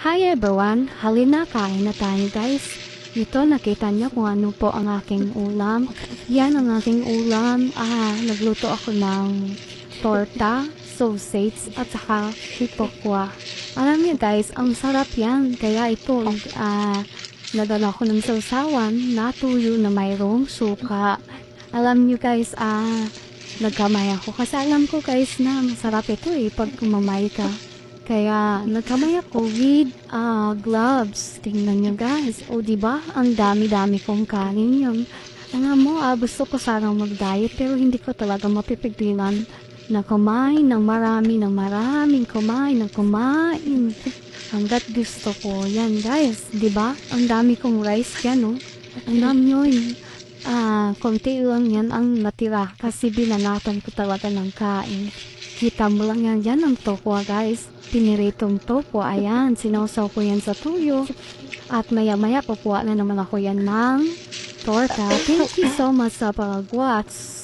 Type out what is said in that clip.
Hi everyone! Halina, kain na tayo guys. Ito, nakita niyo kung ano po ang aking ulam. Yan ang aking ulam. Ah, nagluto ako ng torta, sausage, at saka hipokwa. Alam niyo guys, ang sarap yan. Kaya ito, ah, nadala ko ng sausawan na tuyo na mayroong suka. Alam niyo guys, ah, nagkamay ako. Kasi alam ko guys na masarap ito eh pag kumamay ka. Kaya nagkamay ako with ah, gloves. Tingnan nyo guys. O ba Ang dami-dami kong kanin yun. Alam mo, ah, gusto ko sanang mag-diet pero hindi ko talaga mapipigilan na kumain ng marami ng maraming kumain ng kumain. Hanggat gusto ko. Yan guys, di ba Ang dami kong rice yan, oh. Alam nyo yun. Ah, konti lang yan ang natira kasi binanatan ko talaga ng kain. Kita mo lang yan, yan ang tokwa guys. Piniritong tokwa, ayan, sinausaw ko yan sa tuyo. At maya maya kukuha na naman ako yan ng torta. Thank you so much sa pag-watch.